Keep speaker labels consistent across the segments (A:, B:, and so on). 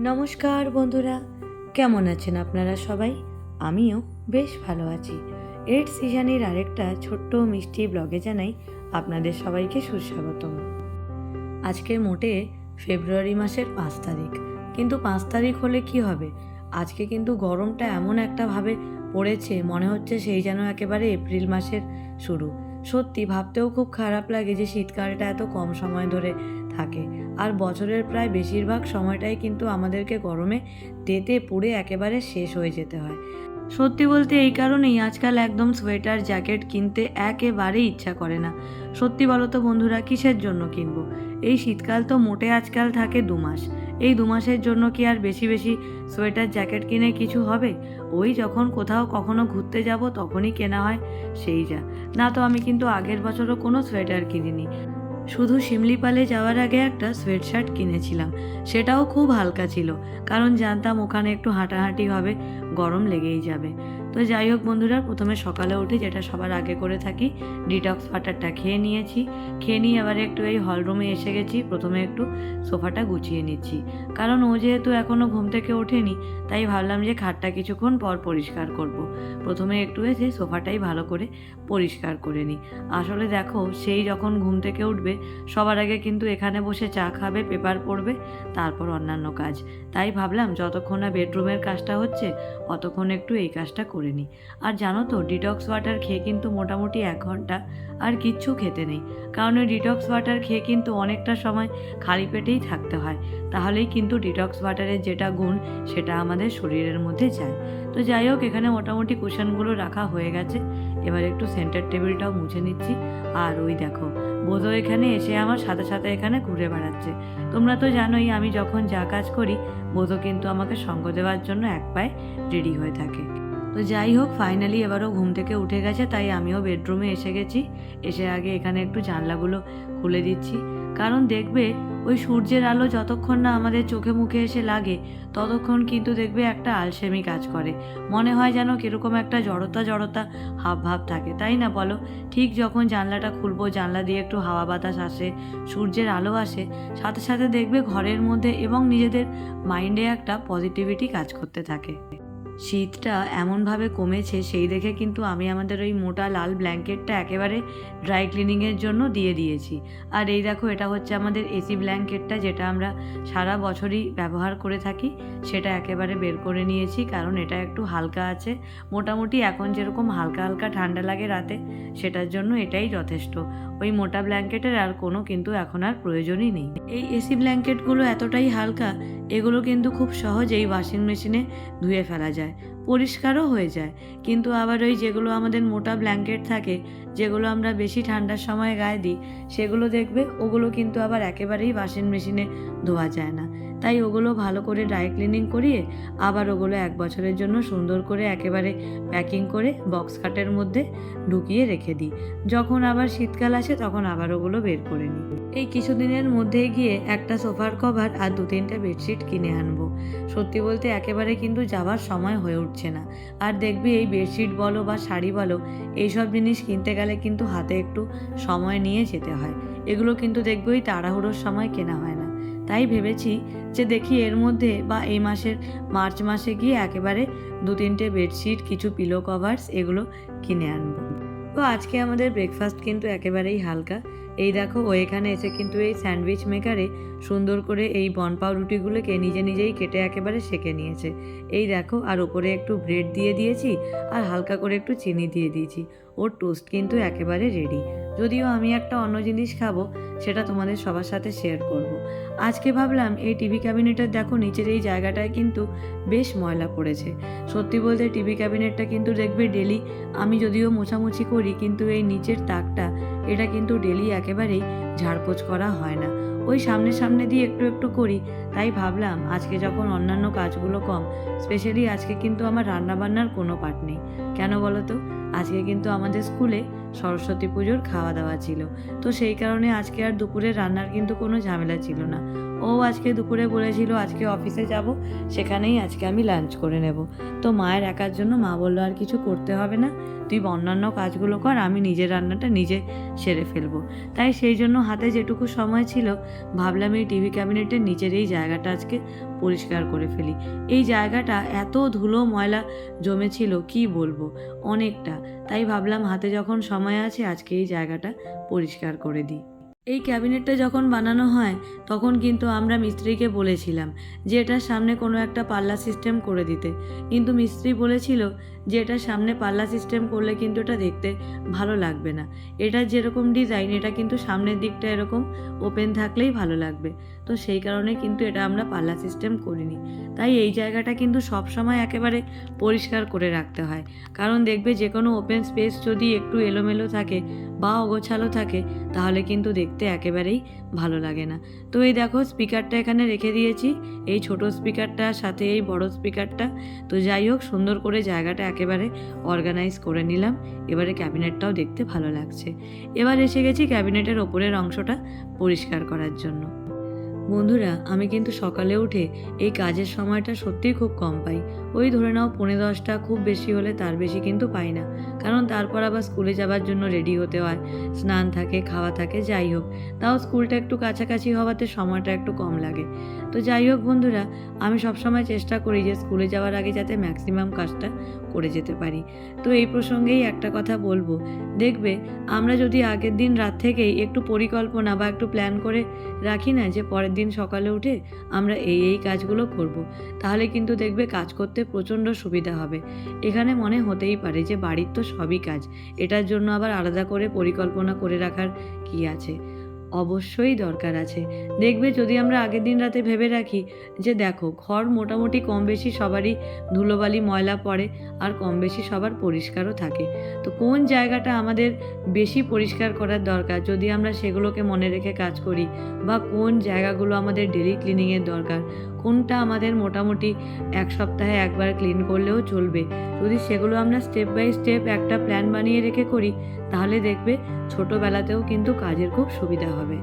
A: নমস্কার বন্ধুরা, কেমন আছেন আপনারা সবাই? আমিও বেশ ভালো আছি। এড সিজনের আরেকটা ছোট্ট মিষ্টি ব্লগে জানাই আপনাদের সবাইকে সুস্বাগতম। আজকে মোটে ফেব্রুয়ারি মাসের পাঁচ তারিখ। কিন্তু পাঁচ তারিখ হলে কি হবে? আজকে কিন্তু গরমটা এমন একটা ভাবে পড়েছে, মনে হচ্ছে সেই যেন একেবারে এপ্রিল মাসের শুরু। সত্যি ভাবতেও খুব খারাপ লাগে যে শীতকালটা এত কম সময় ধরে থাকে। আর বছরের প্রায় বেশিরভাগ সময়টাই কিন্তু আমাদেরকে গরমে তেতে পুড়ে একেবারে শেষ হয়ে যেতে হয়। সত্যি বলতে এই কারণেই আজকাল একদম সোয়েটার, জ্যাকেট কিনতে একেবারেই ইচ্ছা করে না। সত্যি বলো তো বন্ধুরা, কিসের জন্য কিনবো? এই শীতকাল তো মোটে আজকাল থাকে দু মাস। এই দু মাসের জন্য কি আর বেশি বেশি সোয়েটার, জ্যাকেট কিনে কিছু হবে? ওই যখন কোথাও কখনো ঘুরতে যাব তখনই কেনা হয়, সেই যা। না তো আমি কিন্তু আগের বছরও কোনো সোয়েটার কিনিনি। শুধু শিমলিপালে যাওয়ার আগে একটা সোয়েটশার্ট কিনেছিলাম। সেটাও খুব হালকা ছিল, কারণ জানতাম ওখানে একটু হাঁটাহাঁটি হবে, গরম লেগেই যাবে। তো যাই হোক বন্ধুরা, প্রথমে সকালে উঠে যেটা সবার আগে করে থাকি ডিটক্স ওয়াটারটা খেয়ে নিয়েছি। খেয়ে নিয়ে এবারে একটু এই হলরুমে এসে গেছি, প্রথমে একটু সোফাটা গুছিয়ে নিচ্ছি। কারণ ও যেহেতু এখনও ঘুম থেকে ওঠেনি, তাই ভাবলাম যে খাটটা কিছুক্ষণ পর পরিষ্কার করব। প্রথমে একটু এসে সোফাটাই ভালো করে পরিষ্কার করে নিই। আসলে দেখো, সেই যখন ঘুম থেকে উঠবে, সবার আগে কিন্তু এখানে বসে চা খাবে, পেপার পড়বে, তারপর অন্যান্য কাজ। তাই ভাবলাম, যতক্ষণ না বেডরুমের কাজটা হচ্ছে, অতক্ষণ একটু এই কাজটা করে নিই আর জানো তো ডিটক্স ওয়াটার খেয়ে কিন্তু মোটামুটি এক ঘণ্টা আর কিচ্ছু খেতে নেই। কারণ ওই ডিটক্স ওয়াটার খেয়ে কিন্তু অনেকটা সময় খালি পেটেই থাকতে হয়। তাহলেই কিন্তু ডিটক্স ওয়াটারের যেটা গুণ, সেটা আমাদের শরীরের মধ্যে যায়। তো যাই হোক, এখানে মোটামুটি কুশনগুলো রাখা হয়ে গেছে। এবার একটু সেন্টার টেবিলটাও মুছে নিচ্ছি। আর ওই দেখো বোধও এখানে এসে আমার সাথে সাথে এখানে ঘুরে বেড়াচ্ছে। তোমরা তো জানোই, আমি যখন যা কাজ করি, বোধও কিন্তু আমাকে সঙ্গ দেওয়ার জন্য এক পায়ে রেডি হয়ে থাকে। তো যাই হোক ফাইনালি এবারও ঘুম থেকে উঠে গেছে, তাই আমিও বেডরুমে এসে গেছি। এসে আগে এখানে একটু জানলাগুলো খুলে দিচ্ছি। কারণ দেখবে, ওই সূর্যের আলো যতক্ষণ না আমাদের চোখে মুখে এসে লাগে, ততক্ষণ কিন্তু দেখবে একটা আলসেমি কাজ করে। মনে হয় যেন কীরকম একটা জড়তা জড়তা, হাব ভাব থাকে, তাই না বলো? ঠিক যখন জানলাটা খুলবো, জানলা দিয়ে একটু হাওয়া বাতাস আসে, সূর্যের আলো আসে, সাথে সাথে দেখবে ঘরের মধ্যে এবং নিজেদের মাইন্ডে একটা পজিটিভিটি কাজ করতে থাকে। শীতটা এমনভাবে কমেছে, সেই দেখে কিন্তু আমি আমাদের ওই মোটা লাল ব্ল্যাঙ্কেটটা একেবারে ড্রাই ক্লিনিংয়ের জন্য দিয়ে দিয়েছি। আর এই দেখো, এটা হচ্ছে আমাদের এসি ব্ল্যাঙ্কেটটা যেটা আমরা সারা বছরই ব্যবহার করে থাকি, সেটা একেবারে বের করে নিয়েছি, কারণ এটা একটু হালকা আছে। মোটামুটি এখন যেরকম হালকা হালকা ঠান্ডা লাগে রাতে, সেটার জন্য এটাই যথেষ্ট। ওই মোটা ব্ল্যাঙ্কেটের আর কোনো কিন্তু এখন আর প্রয়োজনই নেই। এই এসি ব্ল্যাঙ্কেটগুলো এতটাই হালকা, এগুলো কিন্তু খুব সহজেই ওয়াশিং মেশিনে ধুয়ে ফেলা যায়। है পরিষ্কারও হয়ে যায়। কিন্তু আবার ওই যেগুলো আমাদের মোটা ব্ল্যাঙ্কেট থাকে, যেগুলো আমরা বেশি ঠান্ডার সময় গায়ে দিই, সেগুলো দেখবে, ওগুলো কিন্তু আবার একেবারেই ওয়াশিং মেশিনে ধোয়া যায় না। তাই ওগুলো ভালো করে ড্রাই ক্লিনিং করিয়ে, আবার ওগুলো এক বছরের জন্য সুন্দর করে একেবারে প্যাকিং করে বক্স কাটের মধ্যে ঢুকিয়ে রেখে দিই। যখন আবার শীতকাল আসে, তখন আবার ওগুলো বের করে নিই। এই কিছুদিনের মধ্যে গিয়ে একটা সোফার কভার আর দু তিনটা বেডশিট কিনে আনব। সত্যি বলতে একেবারে কিন্তু যাওয়ার সময় হয়ে উঠছে না। আর দেখবি এই বেডশিট বলো বা শাড়ি বলো, এইসব জিনিস কিনতে গেলে কিন্তু হাতে একটু সময় নিয়ে যেতে হয়। এগুলো কিন্তু দেখবে ওই তাড়াহুড়োর সময় কেনা হয় না। তাই ভেবেছি যে দেখি এর মধ্যে বা এই মাসের মার্চ মাসে গিয়ে একেবারে দু তিনটে বেডশিট, কিছু পিলো কভার্স এগুলো কিনে আনব। তো আজকে আমাদের ব্রেকফাস্ট কিন্তু একেবারেই হালকা। এই দেখো, ও এখানে এসে কিন্তু এই স্যান্ডউইচ মেকারে সুন্দর করে এই বন পাউরুটিগুলোকে নিজে নিজেই কেটে একেবারে সেকে নিয়েছে। এই দেখো, আর ওপরে একটু ব্রেড দিয়ে দিয়েছি, আর হালকা করে একটু চিনি দিয়ে দিয়েছি। ওর টোস্ট কিন্তু একেবারে রেডি। যদিও আমি একটা অন্য জিনিস খাব, সেটা তোমাদের সবার সাথে শেয়ার করব। আজকে ভাবলাম, এই টিভি ক্যাবিনেটের দেখো, নিচের এই জায়গাটায় কিন্তু বেশ ময়লা পড়েছে। সত্যি বলতে টিভি ক্যাবিনেটটা কিন্তু দেখবে ডেলি। আমি যদিও মোছামুছি করি, কিন্তু এই নিচের তাকটা এটা কিন্তু ডেলি একেবারেই ঝাড়পোছ করা হয় না। ওই সামনে সামনে দিয়ে একটু একটু করি, তাই ভাবলাম আজকে যখন অন্যান্য কাজগুলো কম স্পেশালি আজকে কিন্তু আমার রান্নাবান্নার কোনো পাট নেই। কেন বলো তো? আজকে কিন্তু আমাদের স্কুলে সরস্বতী পুজোর খাওয়া দাওয়া ছিল। তো সেই কারণে আজকে আর দুপুরে রান্নার কিন্তু কোনো ঝামেলা ছিল না। ও আজকে দুপুরে বলেছিল, আজকে অফিসে যাব, সেখানেই আজকে আমি লাঞ্চ করে নেব। তো মায়ের একার জন্য মা বলল, আর কিছু করতে হবে না। তুই অন্যান্য কাজগুলো কর, আমি নিজের রান্নাটা নিজে সেরে ফেলব। তাই সেই জন্য হাতে যেটুকু সময় ছিল, ভাবলাম এই টিভি ক্যাবিনেটের নিচের এই জায়গাটা আজকে পরিষ্কার করে ফেলি। এই জায়গাটা এত ধুলো ময়লা জমেছিল, কি বলব? অনেকটা। তাই ভাবলাম হাতে যখন সময় আছে আজকে এই জায়গাটা পরিষ্কার করে দিই। এই ক্যাবিনেটটা যখন বানানো হয়, তখন কিন্তু আমরা মিস্ত্রিকে বলেছিলাম যে এটার সামনে কোনো একটা পাল্লা সিস্টেম করে দিতে। কিন্তু মিস্ত্রি বলেছিল যে এটা সামনে পাল্লা সিস্টেম করলে কিন্তু এটা দেখতে ভালো লাগবে না। এটার যেরকম ডিজাইন এটা কিন্তু সামনের দিকটা এরকম ওপেন থাকলেই ভালো লাগবে। তো সেই কারণে কিন্তু এটা আমরা পাল্লা সিস্টেম করিনি। তাই এই জায়গাটা কিন্তু সব সময় একেবারে পরিষ্কার করে রাখতে হয়। কারণ দেখবে যে কোনো ওপেন স্পেস যদি একটু এলোমেলো থাকে বা অগোছালো থাকে, তাহলে কিন্তু দেখতে একেবারেই ভালো লাগে না। তো এই দেখো স্পিকারটা এখানে রেখে দিয়েছি। এই ছোট স্পিকারটার সাথে এই বড় স্পিকারটা তো যাই হোক সুন্দর করে জায়গাটা একেবারে অর্গানাইজ করে নিলাম। এবারে ক্যাবিনেটটাও দেখতে ভালো লাগছে। এবার এসে গেছি ক্যাবিনেটের ওপরের অংশটা পরিষ্কার করার জন্য। বন্ধুরা, আমি কিন্তু সকালে উঠে এই কাজের সময়টা সত্যিই খুব কম পাই। ওই ধরে নাও পনেরো দশটা, খুব বেশি হলে তার বেশি কিন্তু পাই না। কারণ তারপর আবার স্কুলে যাওয়ার জন্য রেডি হতে হয়। স্নান থাকে, খাওয়া থাকে, যাই হোক। তাও স্কুলটা একটু কাছাকাছি হওয়াতে সময়টা একটু কম লাগে। তো যাই হোক বন্ধুরা, আমি সবসময় চেষ্টা করি যে স্কুলে যাওয়ার আগে যাতে ম্যাক্সিমাম কাজটা করে যেতে পারি। তো এই প্রসঙ্গেই একটা কথা বলব। দেখবে, আমরা যদি আগের দিন রাত থেকেই একটু পরিকল্পনা বা একটু প্ল্যান করে রাখি না যে পরের দিন সকালে উঠে আমরা এই এই কাজগুলো করব। তাহলে কিন্তু দেখবে কাজ করতে প্রচণ্ড সুবিধা হবে। এখানে মনে হতেই পারে যে বাড়ির তো সবই কাজ। এটার জন্য আবার আলাদা করে পরিকল্পনা করে রাখার কি আছে? অবশ্যই দরকার আছে। দেখবে যদি আমরা আগের দিন রাতে ভেবে রাখি যে দেখো, ঘর মোটামুটি কম বেশি সবারই ধুলোবালি, ময়লা পড়ে আর কম বেশি সবার পরিষ্কারও থাকে। তো কোন জায়গাটা আমাদের বেশি পরিষ্কার করার দরকার? যদি আমরা সেগুলোকে মনে রেখে কাজ করি বা কোন জায়গাগুলো আমাদের ডেলি ক্লিনিংয়ের দরকার? কোনটা আমাদের মোটামুটি এক সপ্তাহে একবার ক্লিন করলেও চলবে? যদি সেগুলো আমরা স্টেপ বাই স্টেপ একটা প্ল্যান বানিয়ে রেখে করি তাহলে দেখবে ছোটোবেলাতেও কিন্তু কাজের খুব সুবিধা হবে।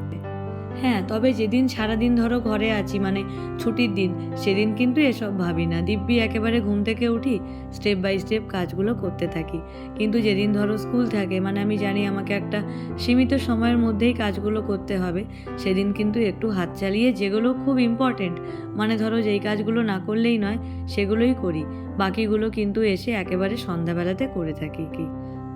A: হ্যাঁ তবে যেদিন সারাদিন ধরো ঘরে আছি মানে ছুটির দিন, সেদিন কিন্তু এসব ভাবি না। দিব্যি একেবারে ঘুম থেকে উঠি স্টেপ বাই স্টেপ কাজগুলো করতে থাকি। কিন্তু যেদিন ধরো স্কুল থাকে মানে আমি জানি আমাকে একটা সীমিত সময়ের মধ্যেই কাজগুলো করতে হবে, সেদিন কিন্তু একটু হাত চালিয়ে যেগুলো খুব ইম্পর্টেন্ট মানে ধরো যেই কাজগুলো না করলেই নয়, সেগুলোই করি। বাকিগুলো কিন্তু এসে একেবারে সন্ধ্যাবেলাতে করে থাকি। কি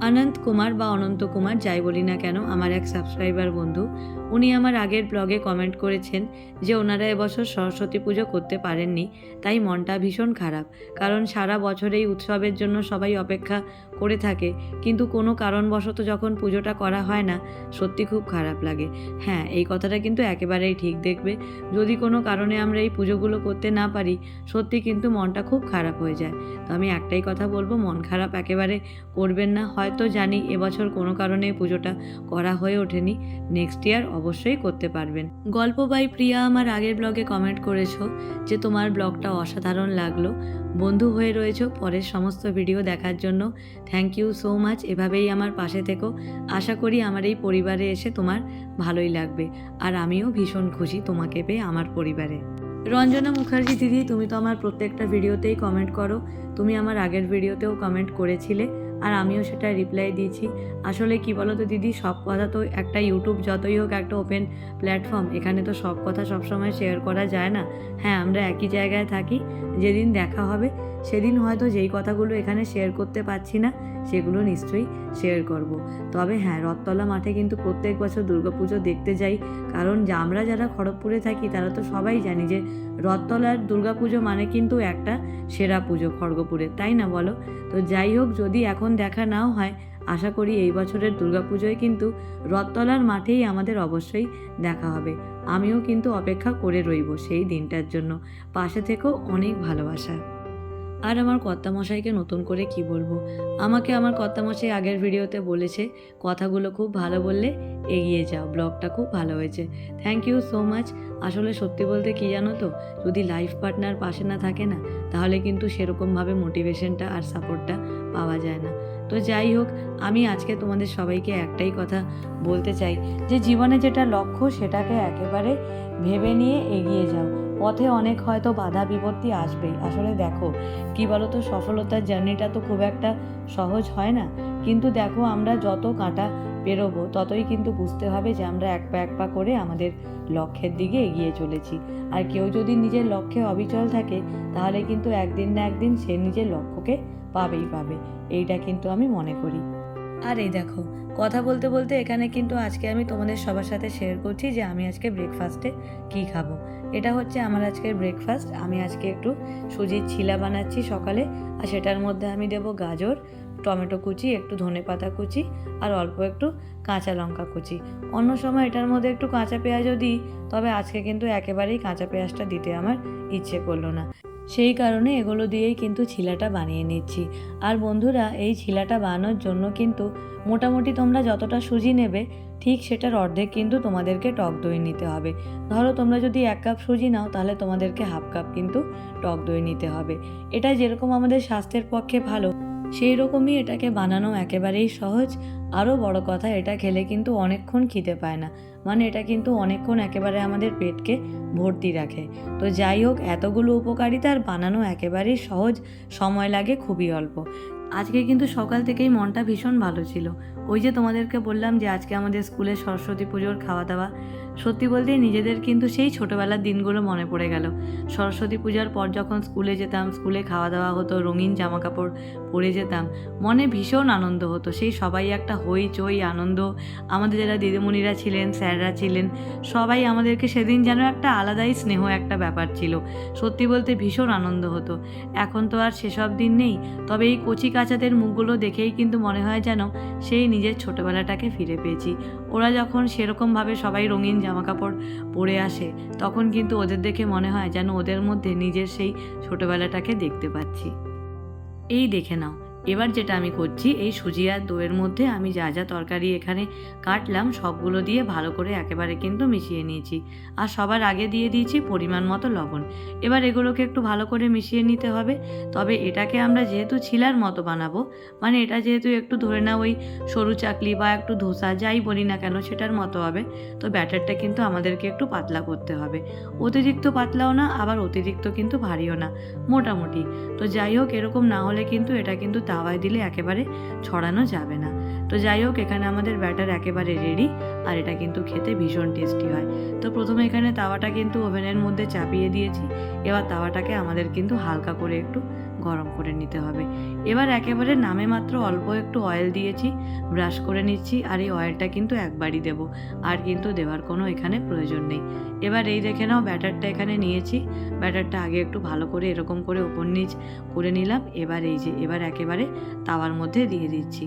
A: অনন্ত কুমার বা অনন্ত কুমার যাই বলি না কেন আমার এক সাবস্ক্রাইবার বন্ধু। উনি আমার আগের ব্লগে কমেন্ট করেছেন যে ওনারা এবছর সরস্বতী পুজো করতে পারেননি, তাই মনটা ভীষণ খারাপ। কারণ সারা বছর এই উৎসবের জন্য সবাই অপেক্ষা করে থাকে, কিন্তু কোনো কারণবশত যখন পুজোটা করা হয় না, সত্যি খুব খারাপ লাগে। হ্যাঁ এই কথাটা কিন্তু একেবারেই ঠিক দেখবে। যদি কোনো কারণে আমরা এই পুজোগুলো করতে না পারি, সত্যি কিন্তু মনটা খুব খারাপ হয়ে যায়। তো আমি একটাই কথা বলব, মন খারাপ একেবারে করবেন না। হয়তো জানি এবছর কোনো কারণে পুজোটা করা হয়ে ওঠেনি নেক্সট ইয়ার অবশ্যই করতে পারবেন। গল্প বাই প্রিয়া আমার আগের ব্লগে কমেন্ট করেছ যে তোমার ব্লগটা অসাধারণ লাগল। বন্ধু হয়ে রয়েছো, পরের সমস্ত ভিডিও দেখার জন্য থ্যাংক ইউ সো মাচ এভাবেই আমার পাশে থেকো। আশা করি আমার এই পরিবারে এসে তোমার ভালোই লাগবে। আর আমিও ভীষণ খুশি তোমাকে পেয়ে আমার পরিবারে। রঞ্জনা মুখার্জি দিদি, তুমি তো আমার প্রত্যেকটা ভিডিওতেই কমেন্ট করো। তুমি আমার আগের ভিডিওতেও কমেন্ট করেছিলে। আর আমিও সেটা রিপ্লাই দিয়েছি। আসলে কি বলো তো দিদি, সব কথা তো একটা ইউটিউব যতই হোক একটা ওপেন প্ল্যাটফর্ম এখানে তো সব কথা সবসময় শেয়ার করা যায় না। হ্যাঁ আমরা একই জায়গায় থাকি, যেদিন দেখা হবে সেদিন হয়তো যেই কথাগুলো এখানে শেয়ার করতে পারছি না, সেগুলো নিশ্চয়ই শেয়ার করব। তবে হ্যাঁ রথতলা মাঠে কিন্তু প্রত্যেক বছর দুর্গাপুজো দেখতে যাই। কারণ আমরা যারা খড়গপুরে থাকি, তারা তো সবাই জানি যে রথতলার দুর্গাপুজো মানে কিন্তু একটা সেরা পুজো খড়গপুরে, তাই না বলো? তো যাই হোক, যদি এখন দেখা নাও হয়, আশা করি এই বছরের দুর্গাপুজোয় কিন্তু রথতলার মাঠেই আমাদের অবশ্যই দেখা হবে। আমিও কিন্তু অপেক্ষা করে রইব সেই দিনটার জন্য। পাশে থেকেও অনেক ভালোবাসা। আর আমার কর্তামশাইকে নতুন করে কি বলব? আমাকে আমার কর্তামশাই আগের ভিডিওতে বলেছে, কথাগুলো খুব ভালো বললে এগিয়ে যাও, ব্লগটা খুব ভালো হয়েছে। থ্যাংক ইউ সো মাচ আসলে সত্যি বলতে কি জানো তো, যদি লাইফ পার্টনার পাশে না থাকে না, তাহলে কিন্তু সেরকমভাবে মোটিভেশনটা আর সাপোর্টটা পাওয়া যায় না। তো যাই হোক, আমি আজকে তোমাদের সবাইকে একটাই কথা বলতে চাই যে, জীবনে যেটা লক্ষ্য সেটাকে একেবারে ভেবে নিয়ে এগিয়ে যাও। পথে অনেক হয়তো বাধা বিপত্তি আসবেই। আসলে দেখো, কি বলো তো সফলতার জার্নিটা তো খুব একটা সহজ হয় না। কিন্তু দেখো, আমরা যত কাঁটা পেরোবো, ততই কিন্তু বুঝতে হবে যে আমরা এক পা এক পা করে আমাদের লক্ষ্যের দিকে এগিয়ে চলেছি। আর কেউ যদি নিজের লক্ষ্যে অবিচল থাকে, তাহলে কিন্তু একদিন না একদিন সে নিজের লক্ষ্যকে পাবেই পাবে। এইটা কিন্তু আমি মনে করি। আর এই দেখো, কথা বলতে বলতে এখানে কিন্তু আজকে আমি তোমাদের সবার সাথে শেয়ার করছি যে আমি আজকে ব্রেকফাস্টে কি খাব। এটা হচ্ছে আমার আজকের ব্রেকফাস্ট আমি আজকে একটু সুজির ছিলা বানাচ্ছি সকালে, আর সেটার মধ্যে আমি দেব গাজর, টমেটো কুচি, একটু ধনে পাতা কুচি, আর অল্প একটু কাঁচা লঙ্কা কুচি। অন্য সময় এটার মধ্যে একটু কাঁচা পেঁয়াজও দিই, তবে আজকে কিন্তু একেবারেই কাঁচা পেঁয়াজটা দিতে আমার ইচ্ছে করল না। সেই কারণে এগুলো দিয়েই কিন্তু ছিলাটা বানিয়ে নিচ্ছি। আর বন্ধুরা, এই ছিলাটা বানানোর জন্য কিন্তু মোটামুটি তোমরা যতটা সুজি নেবে, ঠিক সেটার অর্ধেক কিন্তু তোমাদেরকে টক দই নিতে হবে। ধরো তোমরা যদি এক কাপ সুজি নাও, তাহলে তোমাদেরকে হাফ কাপ কিন্তু টক দই নিতে হবে। এটা যেরকম আমাদের স্বাস্থ্যের পক্ষে ভালো সেই রকমই এটাকে বানানো একেবারেই সহজ। আরও বড় কথা, এটা খেলে কিন্তু অনেকক্ষণ খিদে পায় না। মানে এটা কিন্তু অনেকক্ষণ একেবারে আমাদের পেটকে ভর্তি রাখে। তো যাই হোক, এতগুলো উপকারিতা আর বানানো একেবারেই সহজ, সময় লাগে খুবই অল্প। আজকে কিন্তু সকাল থেকেই মনটা ভীষণ ভালো ছিল। ওই যে তোমাদেরকে বললাম যে আজকে আমাদের স্কুলে সরস্বতী পুজোর খাওয়া দাওয়া। সত্যি বলতে নিজেদের কিন্তু সেই ছোটোবেলার দিনগুলো মনে পড়ে গেল। সরস্বতী পূজার পর যখন স্কুলে যেতাম, স্কুলে খাওয়া দাওয়া হতো, রঙিন জামা কাপড় পরে যেতাম, মনে ভীষণ আনন্দ হতো। সেই সবাই একটা হই চই আনন্দ। আমাদের যারা দিদিমণিরা ছিলেন, স্যাররা ছিলেন, সবাই আমাদেরকে সেদিন যেন একটা আলাদাই স্নেহ একটা ব্যাপার ছিল। সত্যি বলতে ভীষণ আনন্দ হতো। এখন তো আর সেসব দিন নেই। তবে এই কচি কাচাদের মুখগুলো দেখেই কিন্তু মনে হয় যেন সেই নিজের ছোটোবেলাটাকে ফিরে পেয়েছি। ওরা যখন সেরকমভাবে সবাই রঙিন জামাকাপড় পরে আসে, তখন কিন্তু ওদের দেখে মনে হয় যেন ওদের মধ্যে নিজের সেই ছোটোবেলাটাকে দেখতে পাচ্ছি। এই দেখে নাও এবার যেটা আমি করছি, এই সুজি আর দইয়ের মধ্যে আমি যা যা তরকারি এখানে কাটলাম, সবগুলো দিয়ে ভালো করে একেবারে কিন্তু মিশিয়ে নিয়েছি। আর সবার আগে দিয়ে দিয়েছি পরিমাণ মতো লবণ। এবার এগুলোকে একটু ভালো করে মিশিয়ে নিতে হবে। তবে এটাকে আমরা যেহেতু ছিলার মতো বানাবো মানে এটা যেহেতু একটু ধরে না ওই সরু চাকলি বা একটু ধোসা যাই বলি না কেন সেটার মতো হবে। তো ব্যাটারটা কিন্তু আমাদেরকে একটু পাতলা করতে হবে। অতিরিক্ত পাতলাও না, আবার অতিরিক্ত কিন্তু ভারীও না, মোটামুটি। তো যাই হোক, এরকম না হলে কিন্তু এটা কিন্তু তাওয়ায় দিলে একেবারে ছড়ানো যাবে না। তো যাই হোক, এখানে আমাদের ব্যাটার একেবারে রেডি আর এটা কিন্তু খেতে ভীষণ টেস্টি হয়। তো প্রথমে এখানে তাওয়াটা কিন্তু ওভেনের মধ্যে চাপিয়ে দিয়েছি। এবার তাওয়াটাকে আমাদের কিন্তু হালকা করে একটু গরম করে নিতে হবে। এবার একেবারে নামে মাত্র অল্প একটু অয়েল দিয়েছি ব্রাশ করে নিচ্ছি আর এই অয়েলটা কিন্তু একবারই দেব। আর কিন্তু দেওয়ার কোনো এখানে প্রয়োজন নেই। এবার এই দেখে নাও ব্যাটারটা এখানে নিয়েছি। ব্যাটারটা আগে একটু ভালো করে এরকম করে ওপর নিচ করে নিলাম। এবার এই যে, এবার একেবারে তাওয়ার মধ্যে দিয়ে দিচ্ছি।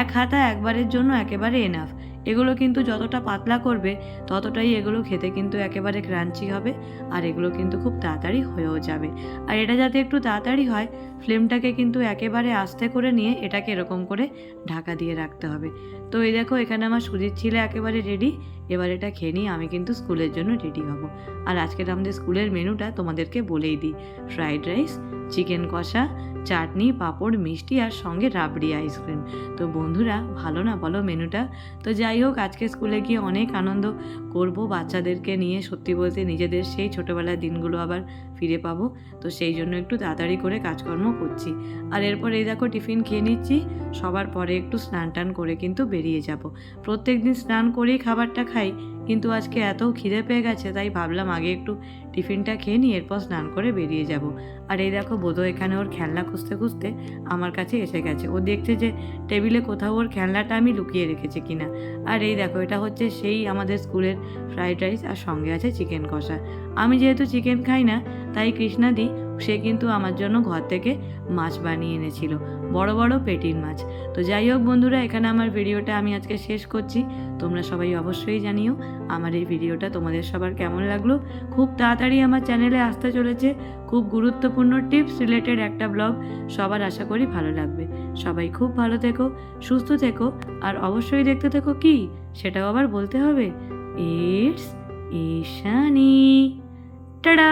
A: এক হাতা একবারের জন্য একেবারে এনাফ এগুলো কিন্তু যতটা পাতলা করবে, ততটাই এগুলো খেতে কিন্তু একেবারে ক্রাঞ্চি হবে, আর এগুলো কিন্তু খুব তাড়াতাড়ি হয়েও যাবে। আর এটা যাতে একটু তাড়াতাড়ি হয় ফ্লেমটাকে কিন্তু একেবারে আস্তে করে নিয়ে এটাকে এরকম করে ঢাকা দিয়ে রাখতে হবে। তো এই দেখো, এখানে আমার সুজির ছিলে একেবারে রেডি এবার এটা খেয়ে নিয়ে আমি কিন্তু স্কুলের জন্য রেডি হব। আর আজকের আমাদের স্কুলের মেনুটা তোমাদেরকে বলেই দিই। ফ্রাইড রাইস চিকেন কষা, চাটনি, পাঁপড়, মিষ্টি আর সঙ্গে রাবড়ি আইসক্রিম তো বন্ধুরা, ভালো না বলো মেনুটা? তো যাই হোক, আজকে স্কুলে গিয়ে অনেক আনন্দ। করব, বাচ্চাদেরকে নিয়ে সত্যি বলতে নিজেদের সেই ছোটোবেলার দিনগুলো আবার ফিরে পাবো। তো সেই জন্য একটু তাড়াতাড়ি করে কাজকর্ম করছি। আর এরপর এই দেখো টিফিন খেয়ে নিচ্ছি, সবার পরে একটু স্নান টান করে কিন্তু বেরিয়ে যাব। প্রত্যেক দিন স্নান করেই খাবারটা খাই কিন্তু আজকে এত খিদে পেয়ে গেছে, তাই ভাবলাম আগে একটু টিফিনটা খেয়ে নিই, এরপর স্নান করে বেরিয়ে যাব। আর এই দেখো বোধহয় এখানে ওর খেলনা খুঁজতে খুঁজতে আমার কাছে এসে গেছে। ও দেখছে যে টেবিলে কোথাও ওর খেলনাটা আমি লুকিয়ে রেখেছি কিনা। আর এই দেখো, এটা হচ্ছে সেই আমাদের স্কুলের ফ্রাইড রাইস আর সঙ্গে আছে চিকেন কষা। আমি যেহেতু চিকেন খাই না, তাই কৃষ্ণাদি সে কিন্তু আমার জন্য ঘর থেকে মাছ বানিয়ে এনেছিল, বড় বড় পেটির মাছ। তো যাই হোক বন্ধুরা, এখানে আমার ভিডিওটা আমি আজকে শেষ করছি। তোমরা সবাই অবশ্যই জানিও আমার এই ভিডিওটা তোমাদের সবার কেমন লাগল। খুব তাড়াতাড়ি আমার চ্যানেলে আসতে চলেছে খুব গুরুত্বপূর্ণ টিপস রিলেটেড একটা ব্লগ, সবার আশা করি ভালো লাগবে। সবাই খুব ভালো থেকো, সুস্থ থেকো, আর অবশ্যই দেখতে থেকো কি? সেটাও আবার বলতে হবে। ইটস ঈশানি। টাডা